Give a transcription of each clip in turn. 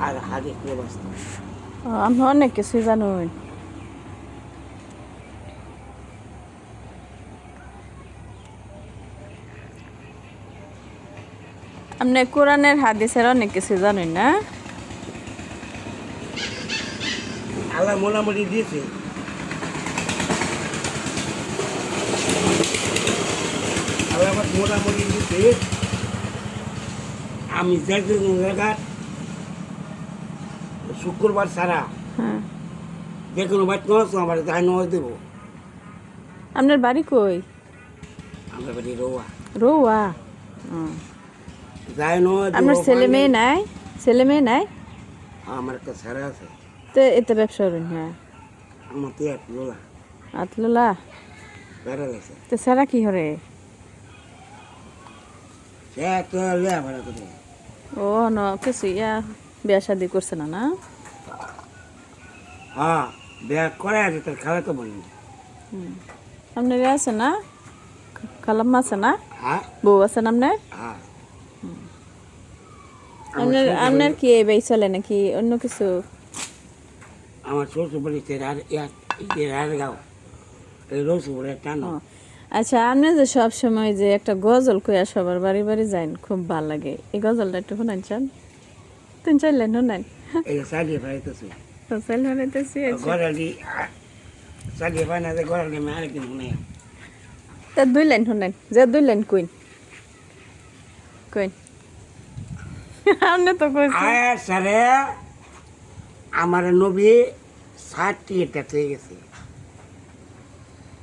আর হাদিস নিয়ে বাঁচত ও, আমি অনেক কিছু জানুন আপনি কোরআনের হাদিসের অনেক কিছু জানেন না। আল্লাহ মোটামুটি দিয়েছে। আল্লাহ মোটামুটি দিয়েছে। আমি যে কোনো জায়গার শুক্রবার ছাড়া। হ্যাঁ। যে কোনো বাড়ি নয় আমার যাই নয় দেবো। আপনার বাড়ি কই? আমরা বাড়ি রোয়া। রৌয়া। যাই নয় আপনার ছেলে মেয়ে নাই। ছেলে মেয়ে নাই? আমার একটা ছাড়া আছে। তো এতে ব্যবসা করেন হ্যাঁ। আমার তো আতলোলা গেছে তো সারা কি হরে সে তো লে ভাড়া করে। ও ন কিছু ইয়া বিয়া শাদি করছে না না? হ্যাঁ ব্যাগ করে আছে তোর খেলা তো বলি আপনার ইয়া আছে না? খালাম্মা আছে না? হ্যাঁ। বউ আপনার? হ্যাঁ। আপনার আপনার কি এই বেই চলে নাকি অন্য কিছু? আমার শ্বশুর বাড়ি গাও এই টানো আচ্ছা আপনি যে সব সময় যে একটা গজল কইয়া সবার বাড়ি বাড়ি যাইন খুব ভালো লাগে। এই গজলটা একটু শোনান চান। তিন চার লাইন ফেলাইতেছে গড়ালি গড়ালি আমি আরেকদিন তা দুই লাইন শোনান যে দুই লাইন কইন কইন আপনি তো সারে আমার নবী এটা হয়ে গেছে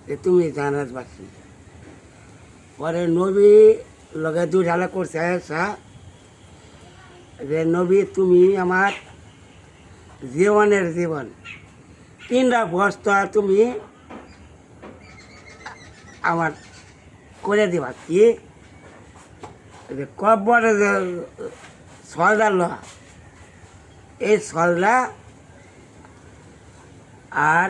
যে তুমি জানাজ বাসি পরে নবী লগে দুই ঢালা করছে যে নবী, তুমি আমার জীবনের জীবন। তিনটা বস্তা তুমি আমার করে দিবা। কি? যে কব্বরে সলদা ল এই সলদা আর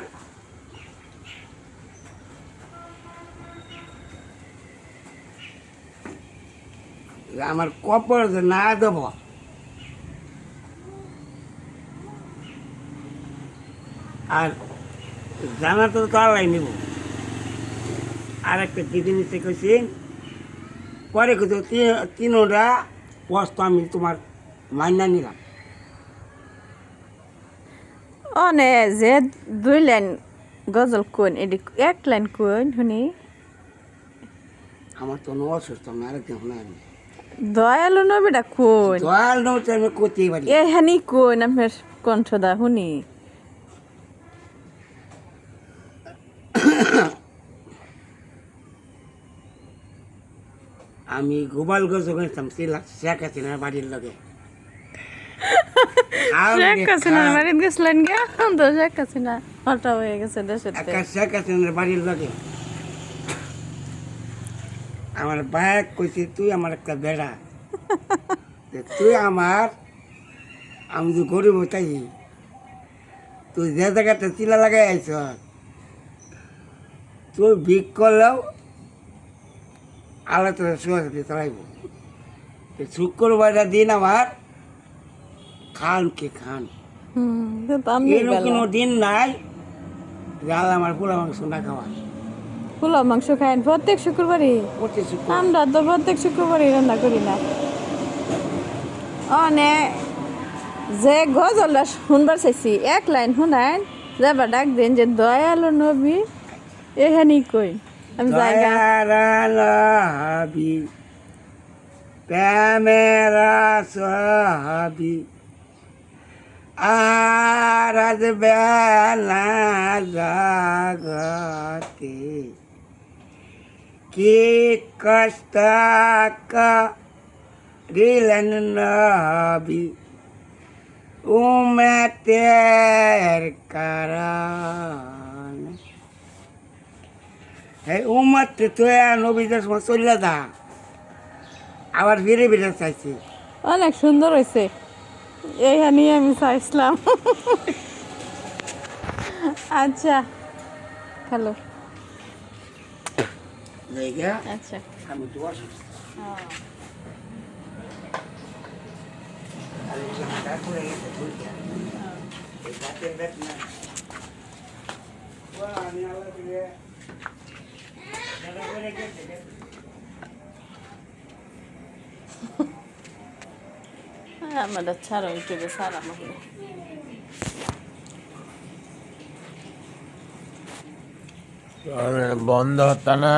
আমার কপর যে না দেব আর জানা তো তালাই নেব। আর একটা কি জিনিস কইছি পরে কিন্তু তিনোটা বস্তু আমি তোমার মাইনা নিলাম। ও নে যে দুই লাইন গজল কোন এডি এক লাইন কোন শুনি। আমার তো অসুস্থ আমি আরেকদিন শুনে আমি দয়ালু নবীটা কোন? দয়াল নৌতে আমি পারি। এহানি কোন আপনার কণ্ঠদা শুনি। আমি গোপালগঞ্জ গেছিলাম শিলা শেখ হাসিনার বাড়ির লগে। শেখ হাসিনার বাড়িতে গেছিলেন গে তো শেখ হাসিনা হটা হয়ে গেছে দেশের শেখ হাসিনার বাড়ির লগে। আমার বাইক কইছি তুই আমার একটা বেড়া। তুই আমার আমি তো গরিব তাই। তুই যে জায়গাটা চিলা লাগাই আইস তুই ভিক করলেও আলো তোর সুহাসি চালাইব শুক্রবারটা দিন আমার খান কে খান। এরকম কোনো দিন নাই আমার পোলা মাংস না খাওয়া পোলাও মাংস খাইন প্রত্যেক শুক্রবারই? আমরা তো প্রত্যেক শুক্রবারই রান্না করি না। অনে যে গজলটা শুনবার চাইছি এক লাইন শুনাইন যাবা ডাক দিন যে দয়ালু নবী এখানেই কই আমি জায়গা দয়ারালাবি প্যামেরা সাহাবি আর আজ বেলা জাগতে কি কষ্ট করিলেন নবী উমেতের কারণ এই উম্মত তো নবীদের সময় চলে দা আবার ফিরে ফিরে চাইছি অনেক সুন্দর হয়েছে এইখানেই আমি চাইছিলাম। আচ্ছা হ্যালো আচ্ছা। আমি তো এই আমি থেকে দাদা করে গেছে গেছে। হ্যাঁ আমাদের ছাড়ো ইউটিউবে ছাড়া আমাকে বন্ধ হতো না